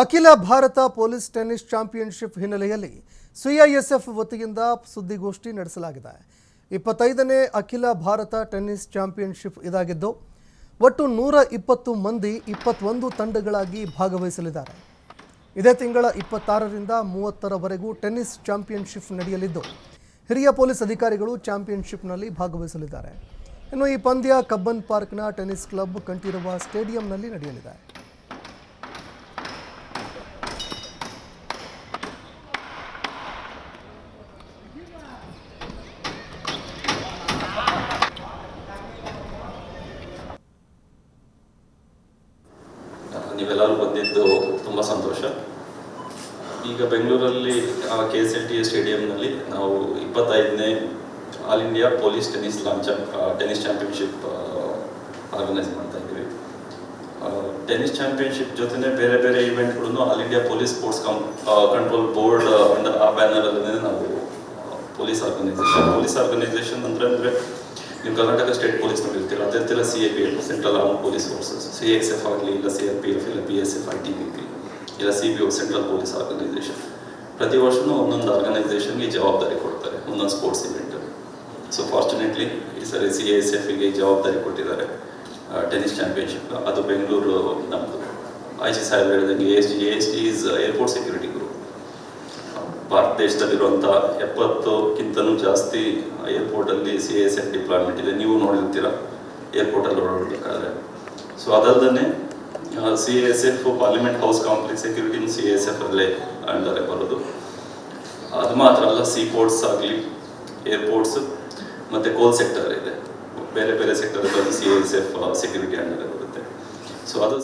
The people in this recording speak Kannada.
ಅಖಿಲ ಭಾರತ ಪೊಲೀಸ್ ಟೆನ್ನಿಸ್ ಚಾಂಪಿಯನ್ಶಿಪ್ ಹಿನ್ನೆಲೆಯಲ್ಲಿ ಸಿಐಎಸ್ಎಫ್ ವತಿಯಿಂದ ಸುದ್ದಿಗೋಷ್ಠಿ ನಡೆಸಲಾಗಿದೆ. ಇಪ್ಪತ್ತೈದನೇ ಅಖಿಲ ಭಾರತ ಟೆನ್ನಿಸ್ ಚಾಂಪಿಯನ್ಶಿಪ್ ಇದಾಗಿದ್ದು, ಒಟ್ಟು ನೂರ ಇಪ್ಪತ್ತು ಮಂದಿ ಇಪ್ಪತ್ತೊಂದು ತಂಡಗಳಾಗಿ ಭಾಗವಹಿಸಲಿದ್ದಾರೆ. ಇದೇ ತಿಂಗಳ ಇಪ್ಪತ್ತಾರರಿಂದ ಮೂವತ್ತರವರೆಗೂ ಟೆನ್ನಿಸ್ ಚಾಂಪಿಯನ್ಶಿಪ್ ನಡೆಯಲಿದ್ದು, ಹಿರಿಯ ಪೊಲೀಸ್ ಅಧಿಕಾರಿಗಳು ಚಾಂಪಿಯನ್ಶಿಪ್ನಲ್ಲಿ ಭಾಗವಹಿಸಲಿದ್ದಾರೆ. ಇನ್ನು ಈ ಪಂದ್ಯ ಕಬ್ಬನ್ ಪಾರ್ಕ್ನ ಟೆನ್ನಿಸ್ ಕ್ಲಬ್ ಕಂಠೀರವ ಸ್ಟೇಡಿಯಂನಲ್ಲಿ ನಡೆಯಲಿದೆ. ಬಂದಿದ್ದು ತುಂಬ ಸಂತೋಷ. ಈಗ ಬೆಂಗಳೂರಲ್ಲಿ ಕೆ ಎಸ್ ಎಲ್ ಟಿ ಸ್ಟೇಡಿಯಂನಲ್ಲಿ ನಾವು ಇಪ್ಪತ್ತೈದನೇ all India police tennis launch tennis championship organise ಮಾಡ್ತಾ ಇದ್ದೀವಿ. ಟೆನಿಸ್ ಚಾಂಪಿಯನ್ಶಿಪ್ ಜೊತೆನೆ ಬೇರೆ ಬೇರೆ ಇವೆಂಟ್ಗಳನ್ನು all India police sports cum control board under ಆ ಬ್ಯಾನರಲ್ಲೇ ನಾವು ಪೊಲೀಸ್ ಆರ್ಗನೈಸೇಷನ್ ಪೊಲೀಸ್ ಆರ್ಗನೈಸೇಷನ್ ಅಂದರೆ ಅಂದರೆ ನೀವು ಕರ್ನಾಟಕ ಸ್ಟೇಟ್ ಪೊಲೀಸ್ ನೋಡಿರ್ತೀರ ಅದೇ ಥರ C A P F central arm police forces C S F ಆಗಲಿ, ಇಲ್ಲ ಸಿ ಆರ್ ಪಿ ಎಫ್ ಇಲ್ಲ P S F I T B P ಇಲ್ಲ C B O central police organisation ಪ್ರತಿ ವರ್ಷವೂ ಒಂದೊಂದು ಆರ್ಗನೈಸೇಷನ್ಗೆ ಜವಾಬ್ದಾರಿ ಕೊಡ್ತಾರೆ, ಒಂದೊಂದು ಸ್ಪೋರ್ಟ್ಸ್ ಇವೆಂಟ್ ಸೊ ಫಾರ್ಚುನೇಟ್ಲಿ ಈ ಸರಿ ಸಿ ಎಸ್ ಎಫ್ಗೆ ಜವಾಬ್ದಾರಿ ಕೊಟ್ಟಿದ್ದಾರೆ ಟೆನಿಸ್ ಚಾಂಪಿಯನ್ಶಿಪ್ ಅದು ಬೆಂಗಳೂರು ನಮ್ಮದು ಐ ಸಿ ಸಾಹೇಬ್ ಹೇಳಿದಂಗೆ S S T is airport security Bharat ದೇಶದಲ್ಲಿರುವಂಥ ಎಪ್ಪತ್ತಕ್ಕಿಂತನೂ ಜಾಸ್ತಿ ಏರ್ಪೋರ್ಟಲ್ಲಿ ಸಿ ಎಸ್ ಎಫ್ ಡಿಪ್ಲಾಯ್ಮೆಂಟ್ ಇದೆ. ನೀವು ನೋಡಿರ್ತೀರ ಏರ್ಪೋರ್ಟಲ್ಲಿ ಓಡಾಡಬೇಕಾದ್ರೆ ಸೊ ಅದಲ್ಲದೆ C S F parliament house complex ಸೆಕ್ಯೂರಿಟಿನೂ C S F ಅಲ್ಲೇ ಅಂಡರೇ ಬರೋದು. ಅದು ಮಾತ್ರ ಅಲ್ಲ ಸಿ ಪೋರ್ಟ್ಸ್ ಆಗಲಿ ಏರ್ಪೋರ್ಟ್ಸ್ ಮತ್ತು ಕೋಲ್ ಸೆಕ್ಟರ್ ಇದೆ. ಬೇರೆ ಬೇರೆ sector C S F security ಅಂಡರೇ ಬರುತ್ತೆ. ಸೊ ಅದು